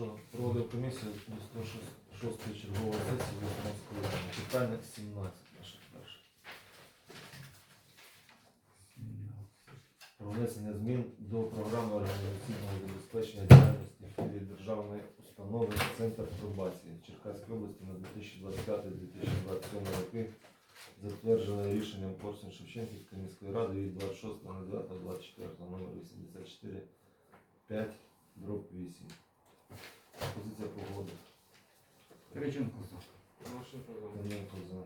що проводив комісію до 106 чергової сесії Верховної Ради. Питання 17 наше перше. Про внесення змін до програми організаційного забезпечення діяльності філії державної установи Центр пробації Черкаської області на 2025-2027 роки, затверджене рішенням Корсун Шевченківської міської ради від 26.09.24 номер 84 5 дроб 8. Позиція погоди. Кириченко за. Клименко за.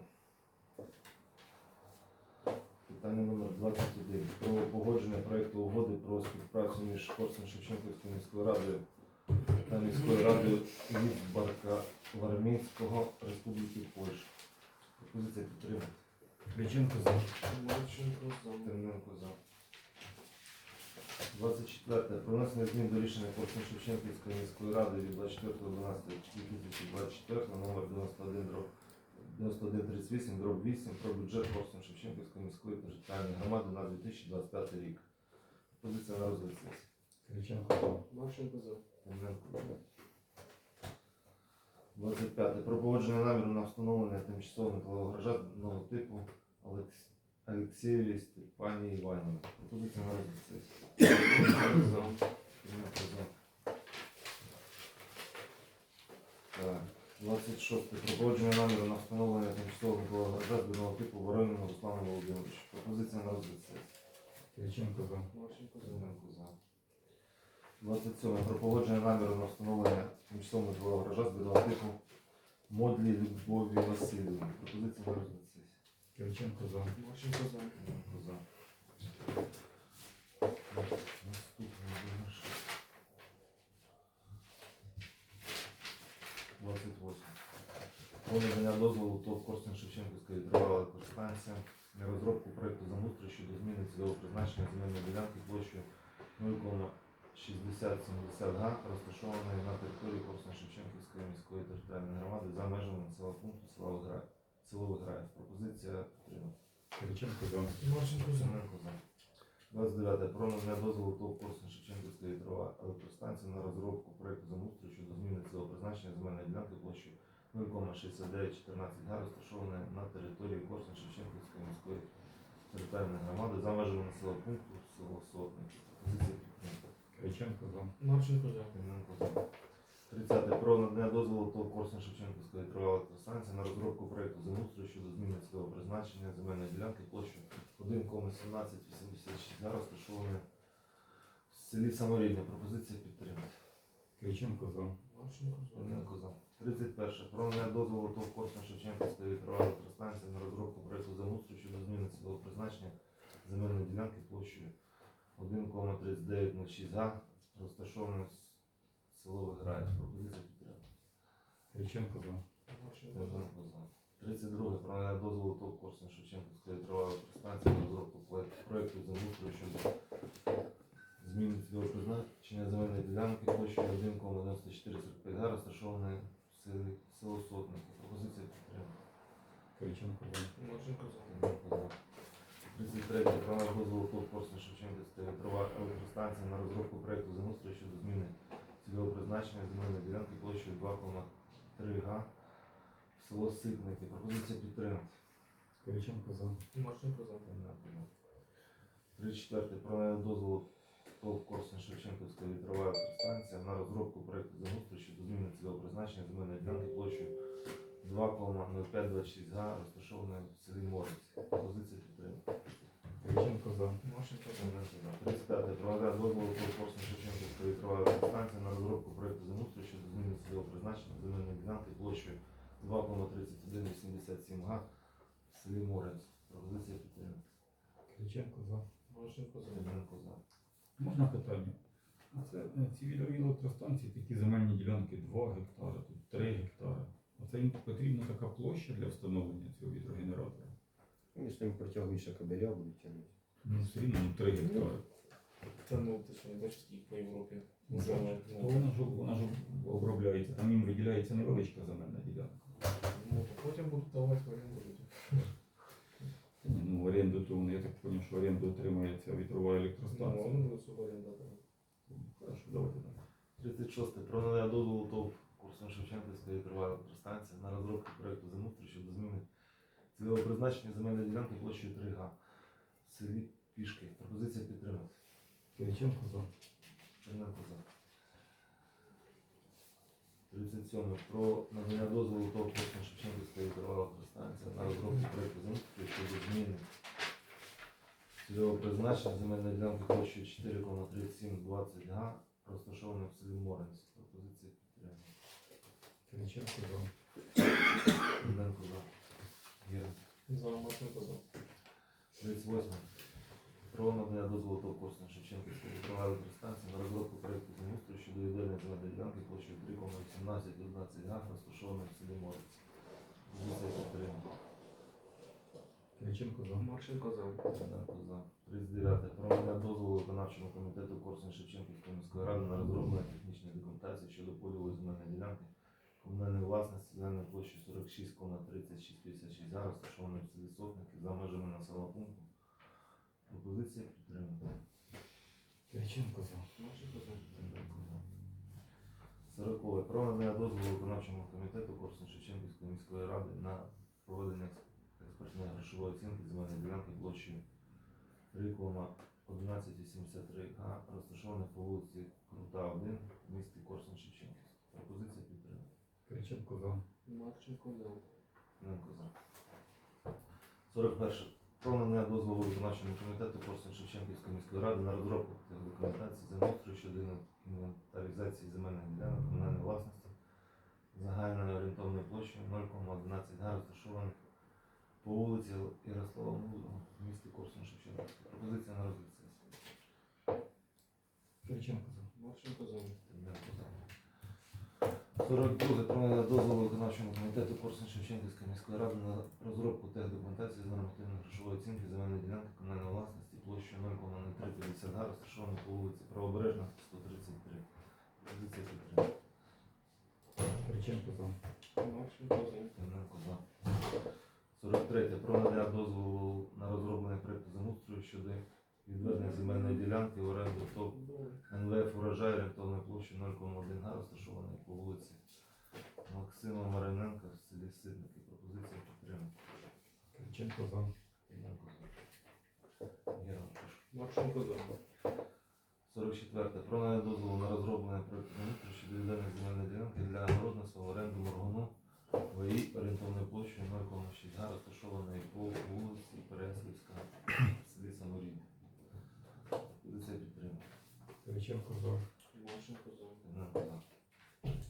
Питання номер 21. Про погодження проєкту угоди про співпрацю між Корсун Шевченківською міською радою та міською радою Лізбарка Вармінського Республіки Польща. Пропозиція підтримати. Кириченко за. Терненко за. 24. Про внесення змін до рішення Корсун Шевченківської міської ради від 24.12.2024 номер 91 дроб 9138 дроб 8 про бюджет Корсун Шевченківської міської територіальної громади на 2025 рік. Позиція на розгляд сесії. За. За. 25. Про погодження наміру на встановлення тимчасового металового гаража нового типу Олекс... Олексієві Степані Іванівни. Пропозиція на розгляд сесії. За. Так. 26. Про погодження наміру на встановлення тимчасового металового гаража збірного типу Вороніну Руслану Володимировичу. Пропозиція на розгляд сесії. Кириченко за. Кузьменко за. 27. Про погодження наміру на встановлення тимчасового металового гаража збірного типу Модлі Любові Васильівни. Пропозиція на розгляд сесії. Кириченко за. Кузьменко за. Наступний Про надання дозволу ТОВ Корсун Шевченківської тривала електростанція на розробку проєкту замустрою щодо зміни цільового призначення земельної ділянки площею 0,6070 га, розташованої на території Корсун Шевченківської міської територіальної громади за межами населеного пункту села Виграй. Село Виграє. Пропозиція підтримана. Кириченко за. За. 29. Про надання дозволу ТОВ Корсун Шевченківської вітрова електростанції на розробку проєкту замустрою щодо зміни цього призначення земельної ділянки площею 0,6914 га, розташованої на території Корсун Шевченківської міської територіальної громади за межами населеного пункту село Сотник. Позиція підтримка. Кириченко за. Клименко за. 30. Про надання дозволу ТОВ Корсун Шевченківської електростанції на розробку проєкту замустрою щодо зміни цього призначення земельної ділянки площею 1,1786 га, розташованої в селі Саморідня. Пропозиція підтримати. Кириченко за. Клименко за. 31. Про надання дозволу ТОВ Корсун Шевченківської вітрової електростанції на розробку проєкту замустрою щодо зміни цього призначення земельної ділянки площею 1,3906 га, розташованої в село Виграє. Пропозиція підтримати. Кириченко за. Клименко за. 32. Про надання дозволу ТОВ Корсун Шевченківської вітрової електростанції на розробку проєкту- замустрою щодо зміни цільового площею 1,9445 га, розташованої в селі село Сотник. Пропозиція підтримати. Кириченко за. 33. Програма дозволу ТОВ Корсун Шевченківська вітрова електростанція на розробку проєкту замустрою щодо зміни цільового призначення земельної ділянки площею 2,3 га в село Ситники. Пропозиція підтримати. Кириченко за. 34. Програма дозволу ТОВ Корсун Шевченківська вітрова електростанція на розробку проєкту замустрою щодо зміни цільового призначення земельної ділянки площею 2,0526 га, розташованої в селі Морець. Пропозиція підтримати. Кириченко за. 35. Проведення дозволу про Корсун Шевченківської вітрової електростанції на розробку проєкту замустрою щодо зміни цільового призначення земельної ділянки площею 2,3187 га в селі Морець. Пропозиція підтримки. Кириченко за. Клименко за. Можна питання? А це е, ці відові електростанції, такі земельні ділянки 2 гектари, тут 3 гектари. Оце їм потрібна така площа для встановлення цього вітрогенератора. Якщо їм протягуєш кабеля, будуть тягнути. Ну, все рівно ну, 3 гектари. Та ну ти що, не бачиш скільки по Європі. Ну, То ну, вона ж вона ж обробляється, там їм виділяється невеличка земельна ділянка. ну, то потім будуть давати в оренду людям. Та ні, Ну, в оренду зрозумів, що оренду отримує ця вітрова Ну, електростанція. будуть собі. Хорошо, давайте далі. 36. Про надання дозволу ТОВ курсом Шевченківської тривалої електростанції на розробку проєкту землеустрою щодо зміни цільового призначення земельної ділянки площею 3 га в селі Пішки. Пропозиція підтримати. Кириченко за. Черненко за. 37. Про надання дозволу ТОВ курсом Шевченківської тривалої електростанції на розробку проєкту землеустрою щодо зміни цільового призначення земельної ділянки площею 4,3720 га, розташованої в селі Моренці. Пропозиція підтримана. Кириченко за. Черненко за. Геренко. За Марченко за. 38. Про надання дозволу ТОВ Корсун Шевченківської тривалої електростанції на розробку проєкту землеустрою щодо відведення земельної ділянки площею 3,1811 га, розташованої в селі Моренці. Пропозиція підтримана. Кириченко за. Марченко за. Дякую за. 39. Про надання дозволу виконавчому комітету Корсун Шевченківської міської ради на розроблення технічної документації щодо поділу земельної ділянки комунальної власності загальною площею 46,3656 га, розташованої в селі Сотники за межами населеного пункту. Пропозиція підтримана. Кириченко за. Марченко за. Сорокове. Про надання дозволу виконавчому комітету Корсун Шевченківської міської ради на проведення експертної грошової оцінки земельної ділянки площею 3,1183 га, розташованої по вулиці Крута 1 в місті Корсун Шевченківський. Пропозиція підтримана. Кириченко за. Марченко за. Ненко за. 41. Про надання дозволу виконавчому комітету Корсун Шевченківської міської ради на розробку документації землеустрою щодо інвентаризації земельних ділянок комунальної власності загальною орієнтовною площею 0,11 га, розташованих по вулиці Ярослава Мудрого в місті Корсун Шевченківський. Пропозиція на розгляд сесії. Кириченко за. Марченко за. 42. Про надання дозволу виконавчому комітету Корсун Шевченківської міської ради на розробку техдокументації з нормативної грошової оцінки земельної ділянки комунальної власності площею 0,0350 га, розташованої по вулиці Правобережна, 133. Позиція підтримана. Кириченко за. Марченко за. Тимненко за. 43. Про надання дозволу на розроблення проєкту землеустрою щодо відведення земельної ділянки в оренду ТОВ НВФ урожай орієнтовною площею 0,1 га, розташованої по вулиці Максима Мариненка в селі Сидники. Пропозиція підтримана. Кириченко за. Марченко за. 44. Про надання дозволу на розроблення проєкту землеустрою щодо відведення земельної ділянки для городництва в оренду Моргуну ВІ орієнтовною площею 0,6 га, розташованої по вулиці Переяслівська в селі Саморідне. Позиція підтримана. Кириченко за. Марченко за.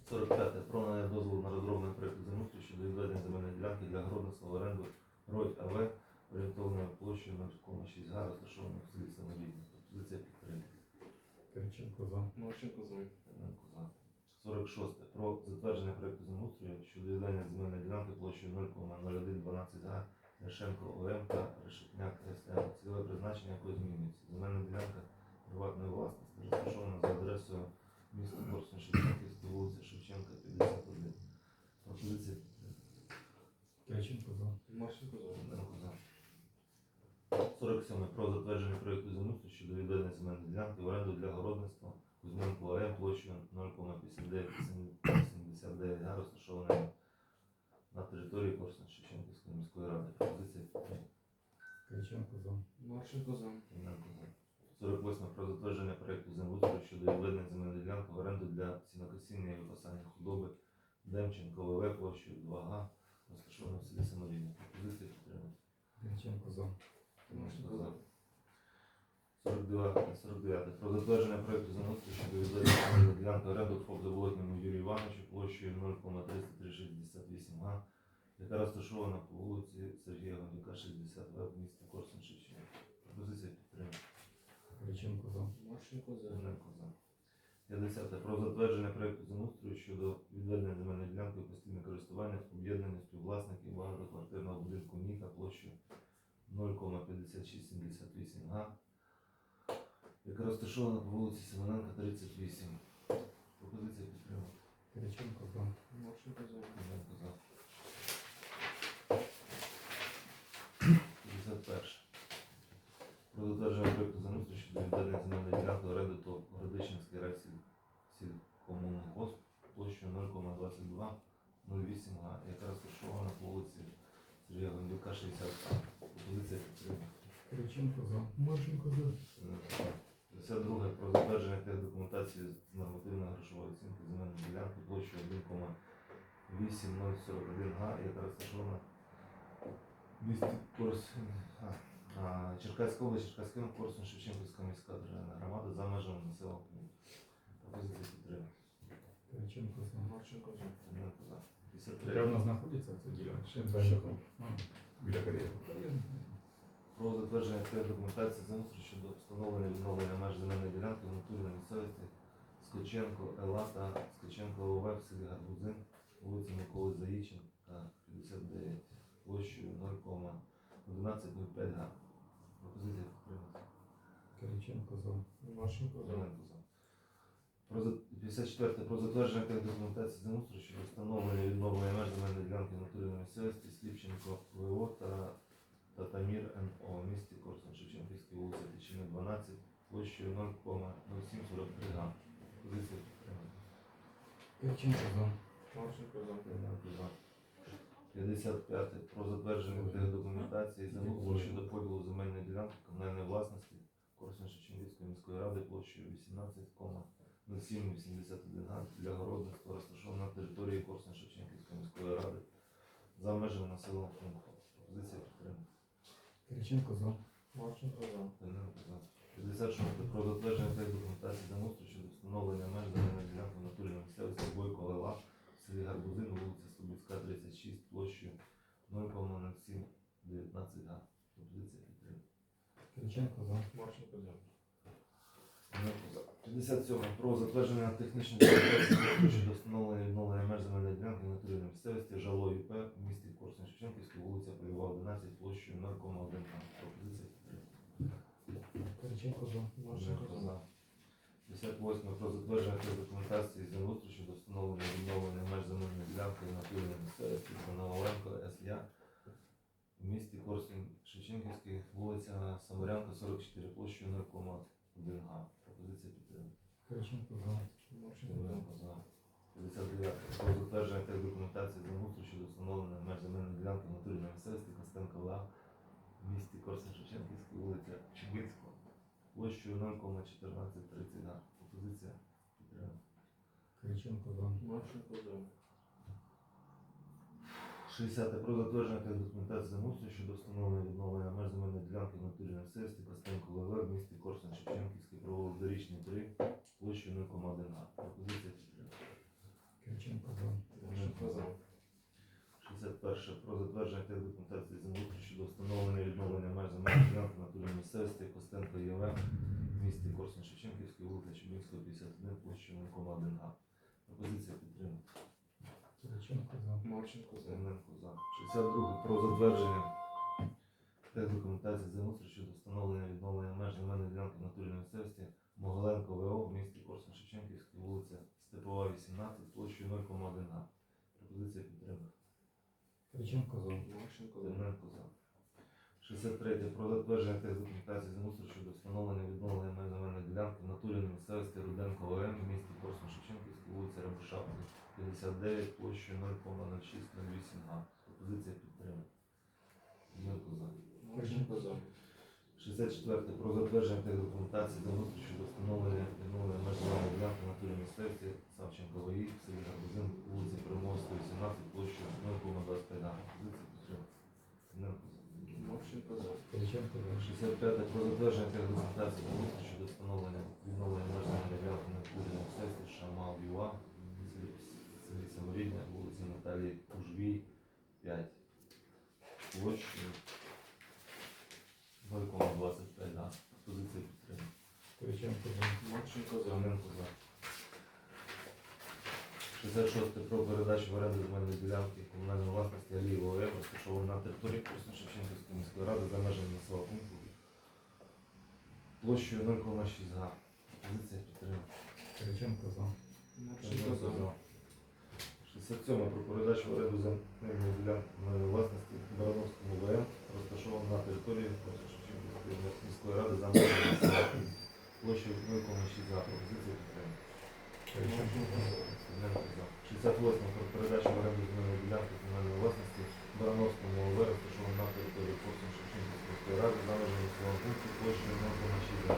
45. Про надання дозволу на розроблення проєкту землеустрою щодо відведення земельної ділянки для городництва в оренду Рой АВ орієнтовною площею 0,6 га, розташованою в селі Саморідне. Позиція підтримана. Кириченко за. Марченко за. За. 46. Про затвердження проєкту землеустрою щодо відведення земельної ділянки площею 0,0112 га Решенко ОМ та Решетняк СМ, цільове призначення якої змінюється. Земельна ділянка приватної власності розташована за адресою міста Корсун Шевченківська, вулиця Шевченка, 51. Пропозиція підтримана. За. Марченко за. Тимненко за. 47. Про затвердження проєкту землеустрою щодо відведення земельної ділянки в оренду для городництва Кузьменко АМ площею 0,5979 га, розташованої на території Корсун Шевченківської міської ради. Підтримана. Кириченко за. Марченко за. Тимненко за. 48. Про затвердження проєкту землеустрою щодо відведення земельної ділянки в оренду для сінокосіння і випасання худоби Демченко ВВ площею 2 га, розташованої в селі Саморідне. Пропозиція підтримана. Кириченко за. Марченко за. 49. 49. Про затвердження проєкту землеустрою щодо відведення ділянки оренду ФОП Заболотному Юрію Івановичу площею 0,3368 га, яка розташована по вулиці Сергія Гонюка, 60 В місті Корсун Шевченка. Пропозиція підтримана. Кириченко за. Марченко за. Тимненко за. 50. Про затвердження проєкту землеустрою щодо відведення земельної ділянки у постійне користування об'єднання співвласників багатоквартирного будинку Ніка площею 0,5678 га, яка розташована по вулиці Семененка, 38. Пропозиція підтримана. Кириченко за. Марченко за. Тимненко за. 51. Про затвердження проєкту землеустрою щодо відведення земельної ділянки в оренду то Городищенський райсіль 08 га, яка розташована по вулиці Сергія Гондюка, 60 Пропозиція підтримана. Кириченко за. Марченко за. 52 про затвердження тех документації з нормативної грошової оцінки земельної ділянки площею 1,8041 га, яка розташована в місті Корс... а, а, Черкаська область, Черкаський район, Корсун, Шевченківська міська державна громада за межами населеного пункту. Пропозиція підтримана. Кириченко за. Марченко за. За. Де 53 вона знаходиться, ця ділянка? Ще Біля кар'єру. Про затвердження тех документації землеустрою щодо встановлення відновлення меж земельної ділянки в натурі на місцевості Скоченко, Елата, Скоченко ОВ в селі Гарбузин, вулиця Миколи Заїченка, 59, площею 0,1105 га. Пропозиція підтримана. Кириченко за. Марченко за. Зеленко за. Про за- 54 про затвердження тех документації землеустрою щодо встановлення і відновлення меж земельної ділянки в натурі місцевості Сліпченко ВО та Татамір НО в місті Корсун Шевченківській вулиця Тичини 12 площею 0,0743 га. Позиція підтримана. Кириченко за. Марченко за. Зеленко за. 55 про затвердження документації землеустрою щодо поділу земельної ділянки комунальної власності Корсун Шевченківської міської ради площею 18,0781 га для городництва розташована на території Корсун Шевченківської міської ради за межами населеного пункту. Позиція. Кириченко за. Марченко за. Павленко за. 56 про затвердження тех документації землеустрою щодо встановлення меж земельної ділянки в натурі на місцевості Бойко Лела в селі Гарбузин, вулиця Слобідська, 36, площею 0,0719 га. Пропозиція підтримана. Кириченко за. Марченко за. 57. Про затвердження технічної документації щодо встановлення відновлення меж земельної ділянки на місцевості Жало ЮП в місті Корсун Шевченківській, вулиця Польова, 11, площею 0,1 га. Пропозиція. Кириченко за. Марченко за. 58 про затвердження документації землеустрою щодо встановлення відновлення меж земельної ділянки на місцевості Коноваленко СЯ в місті Корсунь Шевченківський, вулиця Самарянка, 44, площею 0,1 га. Пропозиція підтримана. Кириченко за. Марченко за. 59. Про затвердження тих документації землеустрою щодо встановлення меж земельної ділянки в натурі на місцевості Костенко ЛА в місті Корсунь Шевченківський, вулиця Чубинського, площею 0,1430 га. Пропозиція підтримана. Кириченко за. Марченко за. 60. Про затвердження тих документації землеустрою щодо встановлення відновлення меж земельної ділянки в натурі на місцевості Костенко ЛВ в місті Корсунь Шевченківський, провулок Дорічний 3, площею 0,1 га. Пропозиція підтримана. Кириченко за. Марченко за. 61. Про затвердження документації землеустрою щодо встановлення відновлення меж земельної ділянки на турі місцевості Костенко ЄВ в місті Корсун Шевченківський, вулиця Чубинського, 51, площею 0,1 га. Пропозиція підтримана. Кириченко за. Марченко за. Зеленко за. 62. Про затвердження тих документації землеустрою щодо встановлення відновлення меж земельної ділянки на турі місцевості Могиленко ВО в місті Корсун Шевченківський, вулиця Степова, 18, площею 0,1 га. Пропозиція підтримана. Кириченко за. Марченко за. Зеленко за. 63. Про затвердження тих документацій землеустрою щодо встановлення відновлення земельної ділянки в натурі на місцевості Руденко ОМ в місті Корсун Шевченківській, вулиця Рябушапки, 59, площею 0,0608 га. Пропозиція підтримана. Зеленко за. Марченко за. 64. Про затвердження тих документацій землеустрою щодо встановлення відновлення меж земельної ділянки в натурі місцевості Савченко ВАІ, в селі Гарбузин, вулиці Приморська, 18, площею 0,25 га. Пропозиція підтримана. Зеленко за. Кириченко за. 65 про затвердження тих документацій поліції щодо встановлення відновлення межної ділянки на на місцевості Шамал Юа, в селі Саморідня, вулиці Наталії Кужвій, 5. Площею 0,25 га. Позиція підтримана. Кириченко за. Марченко за. Зеленко за. 66 про передачу в оренду земельної ділянки комунальної власності Алієва ОМ, розташованої на території Корсун Шевченківської міської ради за межами населеного пункту площею 0,6 га. Позиція підтримана. Кириченко за. Марченко за. 67 про передачу в оренду земельної ділянки комунальної власності Барановському ВМ, розташованої на території Корсун Шевченківської міської ради за межами населеного пункту площею 0,6 га. Позиція підтримана. Кириченко за. Тимненко 68 про передачу в оренду земельної ділянки комунальної власності Барановському ОВ, розташованому на території Корсун Шевченківської міської ради, за межами населеного пункту площею 0,6 га.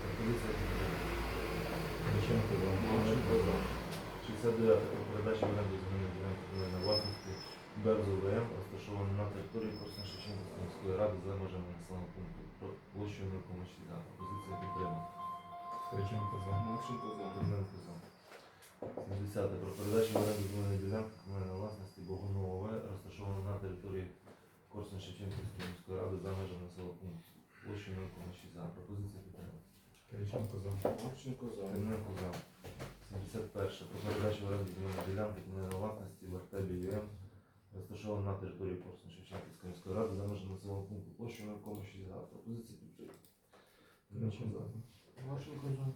Пропозиція підтримана. Кириченко за. Марченко за. 69 про передачу в оренду земельної ділянки комунальної власності Берзу ВМ, розташованому на території Корсун Шевченківської міської ради, за межами населеного пункту площею 0,6 га. Пропозиція підтримана. Кириченко за. Марченко за. Тимненко за. 70 про передачу в оренду земельної ділянки комунальної власності Богунова ОВ, розташовано на території Корсун Шевченківської міської ради за межами населеного пункту. Площею 0,6 за. Пропозиція підтримана. Кириченко за. Марченко за. Тимненко за. 71 про передачу оренду земельної ділянки комунальної власності в Артебі ЮМ, розташовано на території Корсун Шевченківської міської ради за межами населеного пункту. Площею 0,6 за. Пропозиція підтримана. Кириченко за. Марченко за.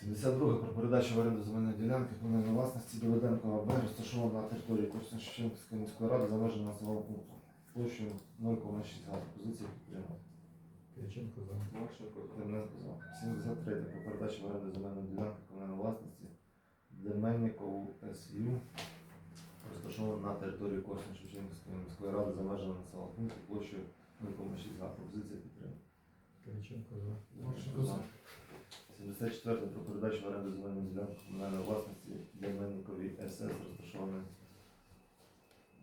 72 про передачу в оренду земельної ділянки комунальної власності Доведенко АБ, розташована на території Корсун Шевченківської міської ради за межами населеного пункту. Площею 0,6 га. Пропозиція підтримана. Кириченко за. Марченко за. За. 73 про передачу в оренду земельної ділянки комунальної власності Деменнікову СЮ, розташована на території Корсун Шевченківської міської ради за межами населеного пункту. Площею 0,6 га. Пропозиція підтримана. Кириченко за. Марченко за. 74 про передачу в оренду земельної ділянки комунальної власності Деменниковій СС, розташованої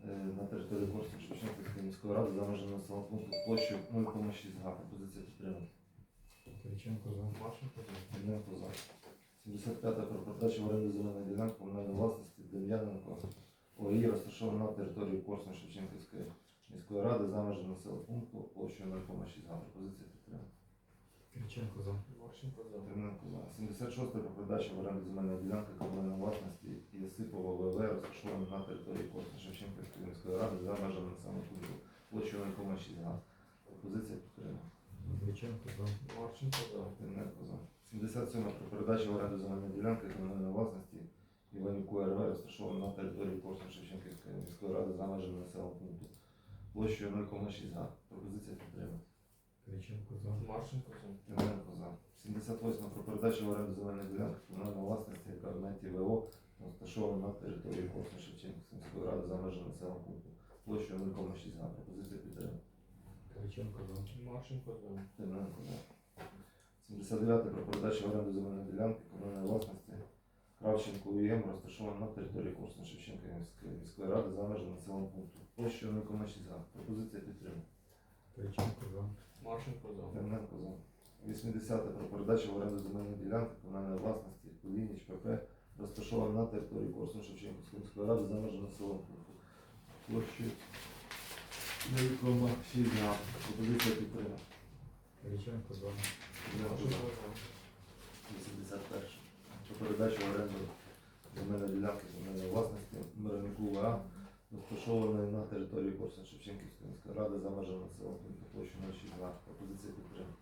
е, на території Корсун Шевченківської міської ради за межами населеного пункту площею 0,6 га. Пропозиція підтримана. Кириченко за. Марченко за. Дем'янко за. 75 про передачу в оренду земельної ділянки комунальної власності Дем'яненко ОІ, розташована на території Корсун Шевченківської міської ради за межами населеного пункту площею 0,6 га. Пропозиція. Кириченко за. Марченко за. Тимненко за. 76 про передачу в оренду земельної ділянки комунальної власності Єсипова ВВ, розташована на території Корсун Шевченківської міської ради за межами населеного пункту площею 0,6 га. Пропозиція підтримана. Кириченко за. Марченко за. Тимненко за. 77 про передачу в оренду земельної ділянки комунальної власності Іванюку РВ, розташована на території Корсун Шевченківської міської ради за межами населеного пункту площею 0,6 га. Пропозиція підтримана. Кириченко за. Марченко за. Тимоненко за. 78 про передачу в оренду земельної ділянки комунальної власності Карменті ВО, розташована на території Корсун Шевченківської міської ради за межами населеного пункту. Площею 0,6 га. Пропозиція підтримана. Кириченко за. Марченко за. Тимоненко за. 79 про передачу в оренду земельної ділянки комунальної власності Кравченко УЄМ, розташована на території Корсун Шевченківської міської ради за межами населеного пункту. Площею 0,6 га. Пропозиція підтримана. Кириченко за. Марченко за. Тимоненко за. 80 про передачу в оренду земельної ділянки комунальної власності Кулініч ПП, розташована на території Корсун Шевченківської міської ради за межами населеного пункту. Площею 0,6 га. Пропозиція підтримана. Кириченко за. Тимоненко за. 81. Про передачу в оренду земельної ділянки комунальної власності Миронюку ВА, розташованої на території Корсун Шевченківської міської ради за межами населеного пункту площею 0,6 га. Пропозиція підтримана.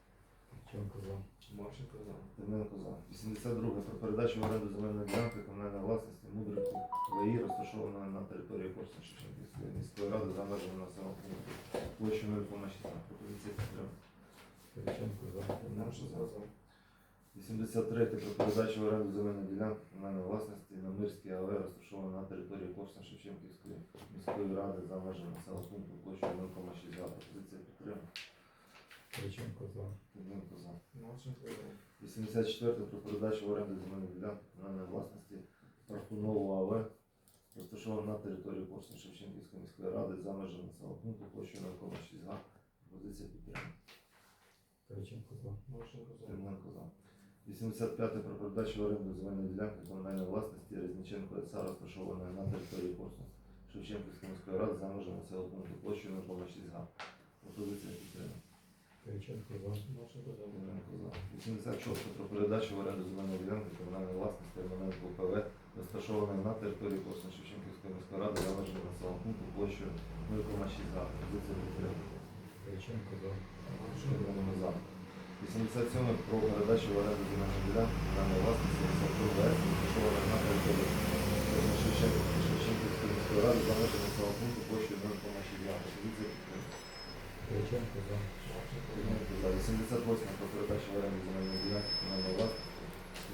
Кириченко за. Марченко за. Тимненко за. 82. Про передачу в оренду земельної ділянки комунальної власності Мудрику ВАІ, розташованої на території Корсун Шевченківської міської ради за межами населеного пункту площею 0,6 га. Пропозиція підтримана. Кириченко за. Марченко за. 83 про передачу в оренду земельної ділянки комунальної власності на Мирській АВ, розташована на території Корсун Шевченківської міської ради за межами населеного пункту площею 0,6 га. Пропозиція підтримана. Кириченко за. Тимненко за. Марченко за. 84 про передачу в оренду земельної ділянки комунальної власності Парфунову АВ, розташована на території Корсун Шевченківської міської ради за межами населеного пункту площею 0,6 га. Пропозиція підтримана. Кириченко за. Марченко за. За. 85 про передачу в оренду земельної ділянки комунальної власності Резніченко СА, розташованої на території Корсун Шевченківської міської ради за межами населеного пункту площею 0,6 га. Пропозиція підтримана. Кириченко за. Марченко за. 86 про передачу в оренду земельної ділянки комунальної власності Романенко ПВ, розташованої на території Корсун Шевченківської міської ради за межами населеного пункту площею 0,6 га. Пропозиція підтримана. Кириченко за. Тимненко за. 87 про передачу в оренду земельної ділянки комунальної власності Савтур ВС, розташованої на території Корсун Шевченківської Шевченківської міської ради за межами населеного пункту площею 0,6 га. Пропозиція підтримана. Кириченко за. Марченко за. Тимненко за. 88 про передачу в оренду земельної ділянки комунальної власності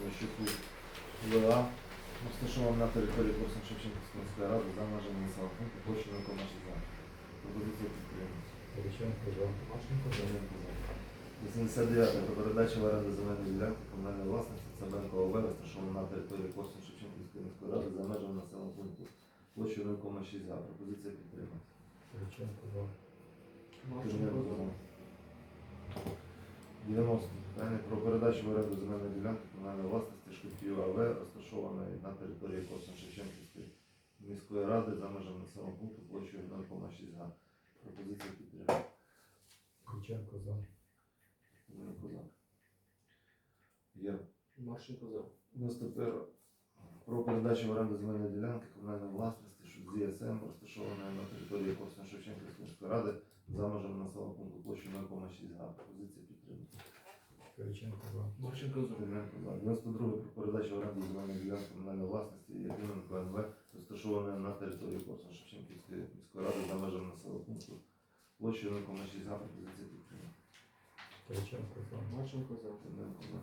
Мощуку ВА, Розташована на території Корсун Шевченківської міської ради за межами населеного пункту площею 0,6 га. Пропозиція підтримана. Кириченко за. Марченко за. Клименко за. 89 про передачу в оренду земельної ділянки комунальної власності Цабенко ОВ, розташована на території Корсун Шевченківської міської ради за межами населеного пункту площею 0,6 га. Пропозиція підтримана. За. За. 90. Питання про передачу в оренду земельної ділянки комунальної власності Шкутів АВ, розташованої на території Корсун Шевченківської міської ради за межами населеного пункту площею 0,6 га. Пропозиція підтримана. Кириченко за. Клименко за. Є. Марченко за. 91. Про передачу в оренду земельної ділянки комунальної власності ШУДЗІ СМ, розташованої на території Корсун Шевченківської міської ради за межами населеного пункту площею 0,6 га. Пропозиція підтримана. Кириченко за. Марченко за. Клименко за. 92 про передачу в оренду земельної ділянки комунальної власності Єдиненко НВ, розташованої на території Корсун Шевченківської міської ради за межами населеного пункту площею 0,6 га. Пропозиція підтримана. Кириченко за. Марченко за. За.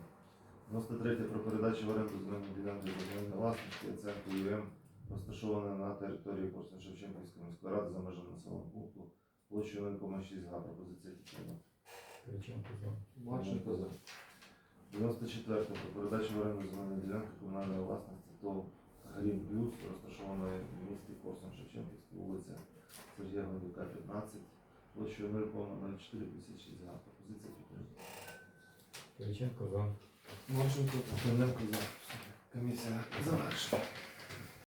93 про передачу в оренду земельної ділянки земельної власності оценку ЮМ, розташованої на території Корсун Шевченківської міської ради за межами населеного пункту площею 0,6 га. Пропозиція підтримана. Кириченко за. Марченко за. 94 про передачу в оренду земельної ділянки комунальної власності ТОВ Грін Плюс, розташованої в місті Корсун Шевченківська вулиця Сергія Гвоздюка, 15, площею 0,0456 га. Пропозиція підтримана. Кириченко за. Марченко за. Клименко за. Комісія завершена.